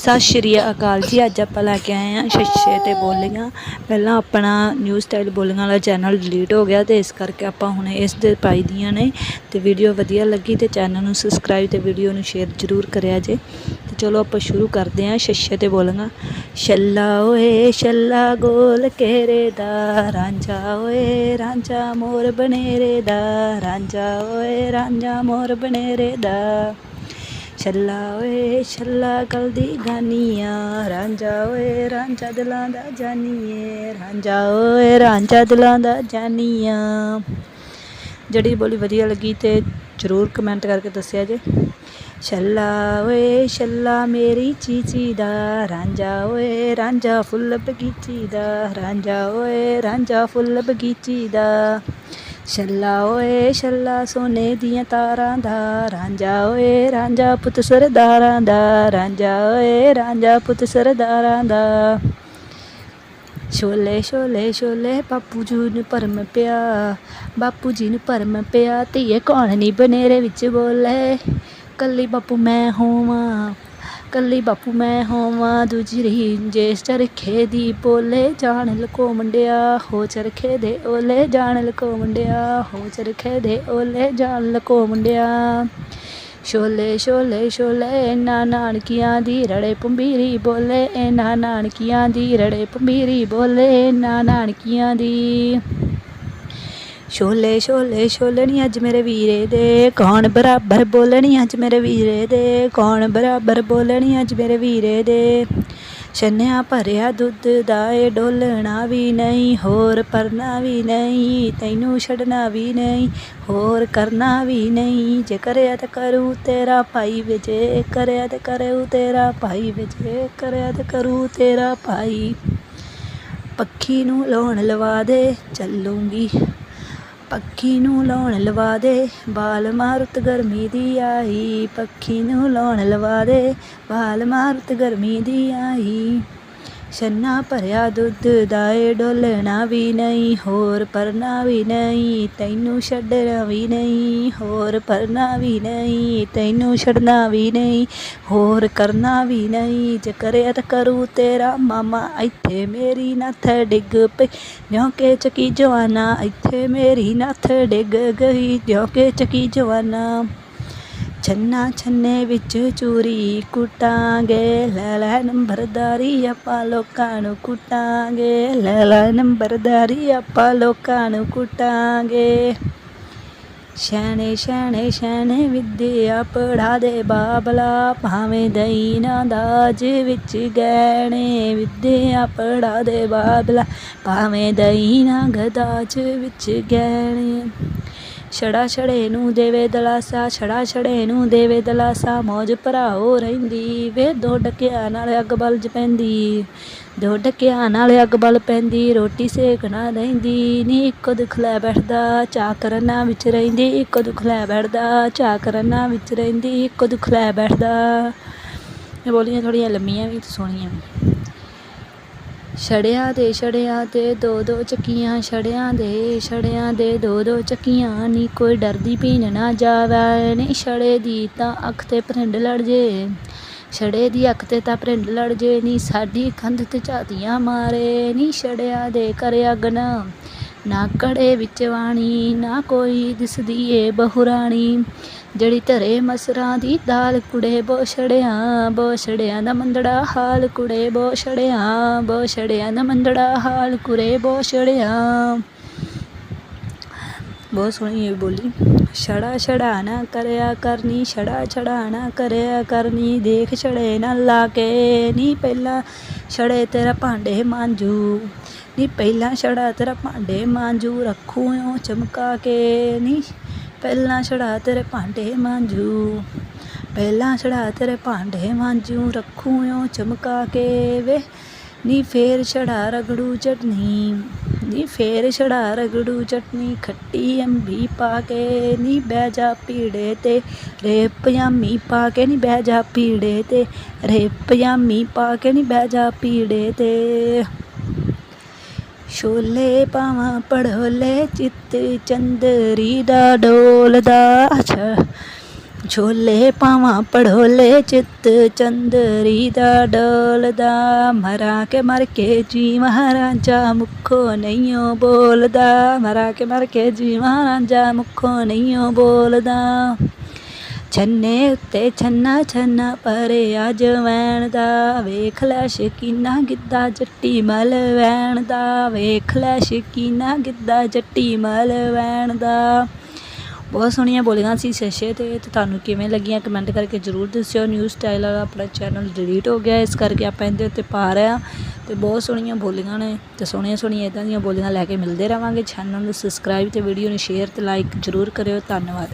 ਸਤਿ ਸ਼੍ਰੀ ਅਕਾਲ ਜੀ, ਅੱਜ ਆਪਾਂ ਲੈ ਕੇ ਆਏ ਹਾਂ ਛੱਛੇ ਤੇ ਬੋਲੀਆਂ। ਪਹਿਲਾਂ ਆਪਣਾ ਨਿਊ ਸਟਾਈਲ ਬੋਲੀਆਂ ਵਾਲਾ ਚੈਨਲ ਡਿਲੀਟ ਹੋ ਗਿਆ ਤੇ ਇਸ ਕਰਕੇ ਆਪਾਂ ਹੁਣ ਇਸ ਦੇ ਪਾਈ ਦੀਆਂ ਨੇ। ਤੇ ਵੀਡੀਓ ਵਧੀਆ ਲੱਗੀ ਤੇ ਚੈਨਲ ਨੂੰ ਸਬਸਕ੍ਰਾਈਬ ਤੇ ਵੀਡੀਓ ਨੂੰ ਸ਼ੇਅਰ ਜ਼ਰੂਰ ਕਰਿਆ ਜੇ। ਤੇ ਚਲੋ ਆਪਾਂ ਸ਼ੁਰੂ ਕਰਦੇ ਹਾਂ ਛੱਛੇ ਤੇ ਬੋਲੀਆਂ। ਛੱਲਾ ਓਏ, ਛੱਲਾ ਗੋਲ ਕੇਰੇ ਦਾ, ਰਾਂਝਾ ਓਏ, ਰਾਂਝਾ ਮੋਰ ਬਨੇਰੇ ਦਾ, ਰਾਂਝਾ ਓਏ, ਰਾਂਝਾ ਮੋਰ ਬਨੇਰੇ ਦਾ। ਛੱਲਾ ਓਏ, ਛੱਲਾ ਕਲਦੀ ਗਾਨੀਆਂ ਰਾਂਝਾ ਓਏ, ਰਾਂਝਾ ਦਿਲਾਂ ਦਾ ਜਾਨੀਏ। ਰਾਂਝਾ ਓਏ, ਰਾਂਝਾ ਦਿਲਾਂ ਦਾ ਜਾਨੀਆਂ। ਜਿਹੜੀ ਬੋਲੀ ਵਧੀਆ ਲੱਗੀ ਤੇ ਜਰੂਰ ਕਮੈਂਟ ਕਰਕੇ ਦੱਸਿਆ ਜੇ। ਛੱਲਾ ਓਏ, ਛੱਲਾ ਮੇਰੀ ਚੀਚੀ ਦਾ। ਰਾਂਝਾ ਓਏ, ਰਾਂਝਾ ਫੁੱਲ ਬਗੀਚੀ ਦਾ। ਰਾਂਝਾ ਓਏ, ਰਾਂਝਾ ਫੁੱਲ ਬਗੀਚੀ ਦਾ। ਛੱਲਾ ਓਏ, ਛੱਲਾ ਸੋਨੇ ਦੀਆਂ ਤਾਰਾਂ ਦਾ, ਰਾਂਝਾ ਓਏ, ਰਾਂਝਾ ਪੁੱਤ ਸਰਦਾਰਾਂ ਦਾ, ਰਾਂਝਾ ਓਏ, ਰਾਂਝਾ ਪੁੱਤ ਸਰਦਾਰਾਂ ਦਾ। ਛੋਲੇ ਛੋਲੇ ਛੋਲੇ ਬਾਪੂ ਜੀ ਨੂੰ ਭਰਮ ਪਿਆ, ਬਾਪੂ ਜੀ ਨੂੰ ਭਰਮ ਪਿਆ, ਧੀਏ ਕੌਣ ਨਹੀਂ ਬਨੇਰੇ ਵਿੱਚ ਬੋਲੇ, ਕੱਲੀ ਬਾਪੂ ਮੈਂ ਹੋਵਾਂ ਕੱਲੀ ਬਾਪੂ ਮੈਂ ਹੋਵਾਂ, ਦੂਜੀ ਰਹੀ ਜੇ ਚਰਖੇ ਦੀ ਬੋਲੇ ਜਾਣ ਲਕੋ ਮੁੰਡਿਆ, ਹੋ ਚਰਖੇ ਦੇ ਓਲੇ, ਜਾਣ ਲਕੋ ਮੁੰਡਿਆ, ਹੋ ਚਰਖੇ ਦੇ ਓਲੇ, ਜਾਣ ਲਕੋ ਮੁੰਡਿਆ। ਛੋਲੇ ਛੋਲੇ ਛੋਲੇ ਨਾ ਨਾਨਕੀਆਂ ਦੀ ਰੜੇ ਪੰਬੀਰੀ ਬੋਲੇ, ਇਹਨਾਂ ਨਾਨਕੀਆਂ ਦੀ ਰੜੇ ਪੰਬੀਰੀ ਬੋਲੇ ਨਾ ਨਾਨਕੀਆਂ ਦੀ। ਛੋਲੇ ਛੋਲੇ ਛੋਲਣੀ ਅੱਜ ਮੇਰੇ ਵੀਰੇ ਦੇ। ਕੌਣ ਬਰਾਬਰ ਬੋਲਣੀ ਅੱਜ ਮੇਰੇ ਵੀਰੇ ਦੇ? ਕੌਣ ਬਰਾਬਰ ਬੋਲਣੀ ਅੱਜ ਮੇਰੇ ਵੀਰੇ ਦੇ? ਛੰਨਿਆ ਭਰਿਆ ਦੁੱਧ ਦਾ ਏ ਡੋਲਣਾ ਵੀ ਨਹੀਂ, ਹੋਰ ਪਰਨਾ ਵੀ ਨਹੀਂ, ਤੈਨੂੰ ਛੱਡਣਾ ਵੀ ਨਹੀਂ, ਹੋਰ ਕਰਨਾ ਵੀ ਨਹੀਂ। ਜੇ ਕਰਿਆ ਤਾਂ ਕਰੂ ਤੇਰਾ ਭਾਈ ਵਿਜੇ ਕਰਿਆ ਤਾਂ ਕਰੂ ਤੇਰਾ ਭਾਈ ਵਿਜੇ ਕਰਿਆ ਤਾਂ ਕਰੂ ਤੇਰਾ ਭਾਈ। ਪੱਖੀ ਨੂੰ ਲਾਉਣ ਲਵਾ ਦੇ, ਚੱਲੂਗੀ। ਪੱਖੀ ਨੂੰ ਲਾਉਣ ਲਵਾ ਦੇ। ਬਾਲ ਮਾਰਤ ਗਰਮੀ ਦੀ ਆਈ ਪੱਖੀ ਨੂੰ ਲਾਉਣ ਲਵਾ ਦੇ। ਬਾਲ ਮਾਰਤ ਗਰਮੀ ਦੀ ਆਈ ਛੰਨਾ ਭਰਿਆ ਦੁੱਧ ਦਾ ਏ ਡੋਲਣਾ ਵੀ ਨਹੀਂ, ਹੋਰ ਪਰਨਾ ਵੀ ਨਹੀਂ, ਤੈਨੂੰ ਛੱਡਣਾ ਵੀ ਨਹੀਂ, ਹੋਰ ਪਰਨਾ ਵੀ ਨਹੀਂ, ਤੈਨੂੰ ਛੱਡਣਾ ਵੀ ਨਹੀਂ, ਹੋਰ ਕਰਨਾ ਵੀ ਨਹੀਂ ਜੇ ਕਰਿਆ ਤਾਂ ਕਰੂ ਤੇਰਾ ਮਾਮਾ, ਇੱਥੇ ਮੇਰੀ ਨੱਥ ਡਿੱਗ ਪਈ। ਜਿਉਂ ਕਿ ਚੱਕੀ ਜਵਾਨਾ, ਇੱਥੇ ਮੇਰੀ ਨੱਥ ਡਿੱਗ ਗਈ ਜਿਉਂ ਕਿ ਚੱਕੀ ਜਵਾਨਾ। ਛੰਨਾ ਛੰਨੇ ਵਿੱਚ ਚੂਰੀ ਕੁੱਟਾਂਗੇ। ਲੈ ਲੈ ਨੰਬਰਦਾਰੀ ਆਪਾਂ ਲੋਕਾਂ ਨੂੰ ਕੁੱਟਾਂਗੇ। ਲੈ ਲੈ ਨੰਬਰਦਾਰੀ ਆਪਾਂ ਲੋਕਾਂ ਨੂੰ ਕੁੱਟਾਂਗੇ। ਸ਼ੈਣੇ ਸ਼ੈਣੇ ਸ਼ੈਣੇ ਵਿਦਿਆ ਪੜਾ ਦੇ ਬਾਬਲਾ, ਭਾਵੇਂ ਦਈਨਾ ਦਾਜ ਵਿੱਚ ਗਹਿਣੇ ਵਿਦਿਆ ਪੜਾ ਦੇ ਬਾਬਲਾ, ਭਾਵੇਂ ਦਈਨਾ ਗਦਾਜ ਵਿੱਚ ਗਹਿਣੇ। ਛੜਾ ਛੜੇ ਨੂੰ ਦੇਵੇ ਦਲਾਸਾ, ਛੜਾ ਛੜੇ ਨੂੰ ਦੇਵੇ ਦਲਾਸਾ, ਮੌਜ ਭਰਾਓ ਰਹਿੰਦੀ। ਵੇ ਦੋ ਡਕਿਆ ਨਾਲ ਅੱਗ ਬਲਜ ਪੈਂਦੀ, ਦੋ ਡਕਿਆ ਨਾਲ ਅੱਗ ਬਲ ਪੈਂਦੀ, ਰੋਟੀ ਸੇਕਣਾ ਰਹਿੰਦੀ ਨੀ ਇੱਕੋ ਦੁੱਖ ਲੈ ਬੈਠਦਾ ਚਾ ਕਰਨਾ ਵਿੱਚ ਰਹਿੰਦੀ, ਇੱਕੋ ਦੁੱਖ ਲੈ ਬੈਠਦਾ ਚਾ ਕਰਨਾ ਵਿੱਚ ਰਹਿੰਦੀ, ਇੱਕੋ ਦੁੱਖ ਲੈ ਬੈਠਦਾ। ਇਹ ਬੋਲੀਆਂ ਥੋੜੀਆਂ ਲੰਮੀਆਂ ਵੀ ਤੇ ਸੋਹਣੀਆਂ ਵੀ। ਛੜਿਆਂ ਦੇ, ਛੜਿਆਂ ਤੇ ਦੋ ਦੋ ਚੱਕੀਆਂ, ਛੜਿਆਂ ਦੇ ਛੜਿਆਂ ਦੇ, ਦੋ ਦੋ ਚੱਕੀਆਂ, ਨੀ ਕੋਈ ਡਰਦੀ ਪੀਣ ਨਾ ਜਾਵੇ, ਨੀ ਛੜੇ ਦੀ ਤਾਂ ਅੱਖ ਤੇ ਭਰਿੰਡ ਲੜ ਜੇ। ਛੜੇ ਦੀ ਅੱਖ ਤੇ ਤਾਂ ਭਰਿੰਡ ਲੜ ਜੇ, ਨੀ ਸਾਡੀ ਕੰਧ ਤੇ ਝਾਤੀਆਂ ਮਾਰੇ, ਨੀ ਛੜਿਆਂ ਦੇ ਕਰ ਅਗਨਾ। ਨਾ ਘੜੇ ਵਿੱਚ ਵਾਣੀ, ਨਾ ਕੋਈ ਦਿਸਦੀ ਏ ਬਹੁਰਾਣੀ। ਜਿਹੜੀ ਧਰੇ ਮਸਰਾਂ ਦੀ ਦਾਲ ਕੁੜੇ ਬੋਛੜਿਆਂ ਬੋਛੜਿਆਂ ਦਾ ਮੰਦੜਾ ਹਾਲ ਕੁੜੇ ਬੋਛੜਿਆਂ ਬੋਛੜਿਆਂ ਦਾ ਮੰਦੜਾ ਹਾਲ ਕੁੜੇ ਬੋਛੜਿਆਂ ਬਹੁਤ ਸੋਹਣੀ ਇਹ ਬੋਲੀ। ਛੜਾ ਛੜਾ ਨਾ ਕਰਿਆ ਕਰਨੀ, ਛੜਾ ਛੜਾਣਾ ਕਰਿਆ ਕਰਨੀ, ਦੇਖ ਛੜੇ ਨਾ ਲਾ ਕੇ ਨੀ ਪਹਿਲਾਂ, ਛੜੇ ਤੇਰਾ ਭਾਂਡੇ ਮਾਂਜੂ। ਨੀ ਪਹਿਲਾਂ ਛੜਾ ਤੇਰਾ ਭਾਂਡੇ ਮਾਂਜੂ, ਰੱਖੂ ਓ ਚਮਕਾ ਕੇ ਨੀ। ਪਹਿਲਾਂ ਛੜਾ ਤੇਰੇ ਭਾਂਡੇ ਮਾਂਜੂ, ਪਹਿਲਾਂ ਛੜਾ ਤੇਰੇ ਭਾਂਡੇ ਮਾਂਜੂ, ਰੱਖੂ ਓ ਚਮਕਾ ਕੇ ਵੇ। ਨੀ ਫੇਰ ਛੜਾ ਰਗੜੂ ਚਟਨੀ, ਨੀ ਫੇਰ ਛੜਾ ਰਗੜੂ ਚਟਨੀ, ਖੱਟੀ ਅੰਬੀ ਪਾ ਕੇ ਨੀ ਬਹਿ ਜਾ ਪੀੜੇ ਤੇ। ਰੇ ਪਜਾਮੀ ਪਾ ਕੇ ਨੀ ਛੋਲੇ ਪਾਵਾਂ ਪੜੋਲੇ ਚਿੱਤ ਚੰਦਰੀ ਦਾ ਡੋਲਦਾ ਅੱਛਾ ਝੋਲੇ ਪਾਵਾਂ ਪੜੋਲੇ ਚਿੱਤ ਚੰਦਰੀ ਦਾ ਡੋਲਦਾ ਮਰਾ ਕੇ ਮਰ ਕੇ ਜੀ ਮਹਾਰਾਜਾ, ਮੁਖੋਂ ਨਹੀਂਓ ਬੋਲਦਾ। ਮਰਾ ਕੇ ਮਰ ਕੇ ਜੀ ਮਹਾਰਾਜਾ, ਮੁਖੋਂ ਨਹੀਂਓ ਬੋਲਦਾ। ਛੰਨੇ ਉੱਤੇ ਛੰਨਾ ਛੰਨਾ ਪਰਿਆ ਜਵੈਣ ਦਾ ਵੇਖ ਲੈ ਸ਼ਕੀਨਾ ਗਿੱਧਾ ਜੱਟੀ ਮਲ ਵੈਣ ਦਾ। ਵੇਖ ਲੈ ਸ਼ਕੀਨਾ ਗਿੱਧਾ ਜੱਟੀ ਮਲ ਵੈਣ ਦਾ। ਬਹੁਤ ਸੋਹਣੀਆਂ ਬੋਲੀਆਂ ਸੀ ਸ਼ਸ਼ੇ ਤੇ। ਤੇ ਤੁਹਾਨੂੰ ਕਿਵੇਂ ਲੱਗੀਆਂ ਕਮੈਂਟ ਕਰਕੇ ਜਰੂਰ ਦੱਸਿਓ। ਨਿਊ ਸਟਾਈਲ ਵਾਲਾ ਆਪਣਾ ਚੈਨਲ ਡਿਲੀਟ ਹੋ ਗਿਆ। ਇਸ ਕਰਕੇ ਆਪਾਂ ਇਹਦੇ ਉੱਤੇ ਪਾ ਰਹੇ ਆ ਤੇ ਬਹੁਤ ਸੋਹਣੀਆਂ ਬੋਲੀਆਂ ਨੇ ਤੇ ਸੋਹਣੀਆਂ ਸੋਹਣੀਆਂ ਇਦਾਂ ਦੀਆਂ ਬੋਲੀਆਂ ਲੈ ਕੇ ਮਿਲਦੇ ਰਵਾਂਗੇ। ਚੈਨਲ ਨੂੰ ਸਬਸਕ੍ਰਾਈਬ ਤੇ ਵੀਡੀਓ ਨੂੰ ਸ਼ੇਅਰ ਤੇ ਲਾਈਕ ਜਰੂਰ ਕਰਿਓ। ਧੰਨਵਾਦ।